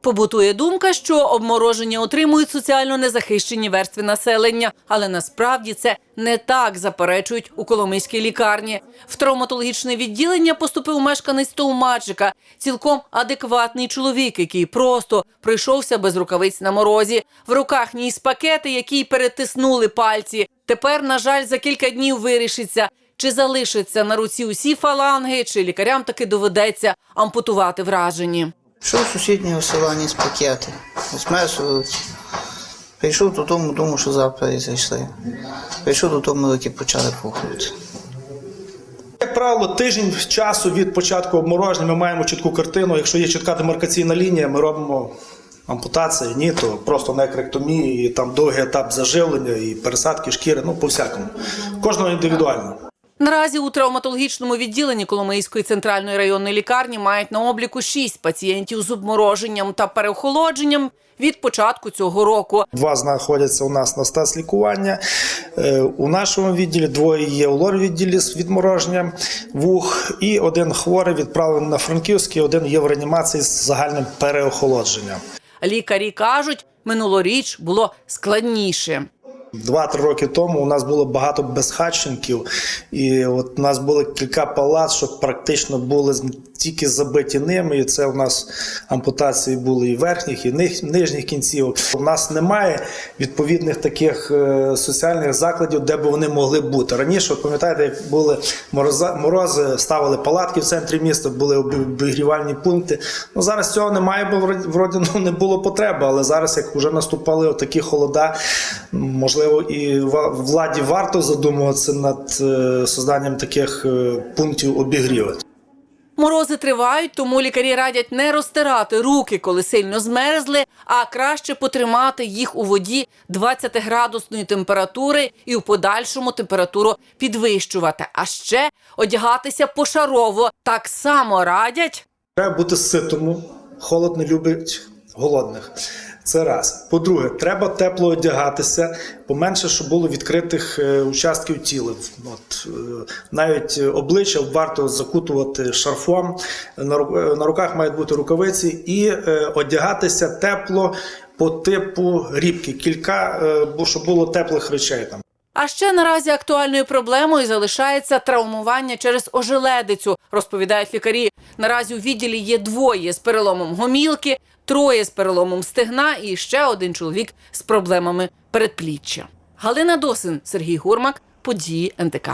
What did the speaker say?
Побутує думка, що обмороження отримують соціально незахищені верстви населення, але насправді це не так заперечують у Коломийській лікарні. В травматологічне відділення поступив мешканець Товмачика, цілком адекватний чоловік, який просто прийшовся без рукавиць на морозі. В руках ніс пакети, які перетиснули пальці. Тепер, на жаль, за кілька днів вирішиться. Чи залишаться на руці усі фаланги, чи лікарям таки доведеться ампутувати вражені. Пішов з сусіднього села ніс пакети. Смесували. Прийшов додому, думав, що завтра зайшли. Прийшов додому, які почали пухнути. Як правило, тиждень часу від початку обмороження ми маємо чітку картину. Якщо є чітка демаркаційна лінія, ми робимо ампутацію, ні, то просто некректомії, і там довгий етап заживлення і пересадки шкіри, ну по всякому. Кожного індивідуально. Наразі у травматологічному відділенні Коломийської центральної районної лікарні мають на обліку шість пацієнтів з обмороженням та переохолодженням від початку цього року. Два знаходяться у нас на стас лікування. Е, У нашому відділі двоє є у лор відділі з відмороженням вух, і один хворий відправлений на Франківський, один є в реанімації з загальним переохолодженням. Лікарі кажуть, минулоріч було складніше. Два-три роки тому у нас було багато безхатченків, і от у нас було кілька палат, що практично були тільки забиті ними. І це у нас ампутації були і верхніх, і ниж- нижніх кінцівок. У нас немає відповідних таких е, соціальних закладів, де б вони могли бути. Раніше, пам'ятаєте, як були морози, ставили палатки в центрі міста, були обігрівальні пункти. Ну зараз цього немає, бо вроді- ну, не було потреби. Але зараз, як вже наступали такі холода, можливо, і владі варто задумуватися над е, созданням таких е, пунктів обігріву. Морози тривають, тому лікарі радять не розтирати руки, коли сильно змерзли, а краще потримати їх у воді 20-градусної температури і в подальшому температуру підвищувати. А ще одягатися пошарово. Так само радять Треба бути ситому, холод не любить голодних. Це раз. По-друге, треба тепло одягатися, поменше, щоб було відкритих е, участків тіла. От, е, навіть обличчя варто закутувати шарфом, на, е, руках мають бути рукавиці, і одягатися тепло по типу рібки, кілька, щоб було теплих речей там. А ще наразі актуальною проблемою залишається травмування через ожеледицю, розповідають лікарі. Наразі у відділі є двоє з переломом гомілки, троє з переломом стегна і ще один чоловік з проблемами передпліччя. Галина Досин, Сергій Гурмак, події НТК.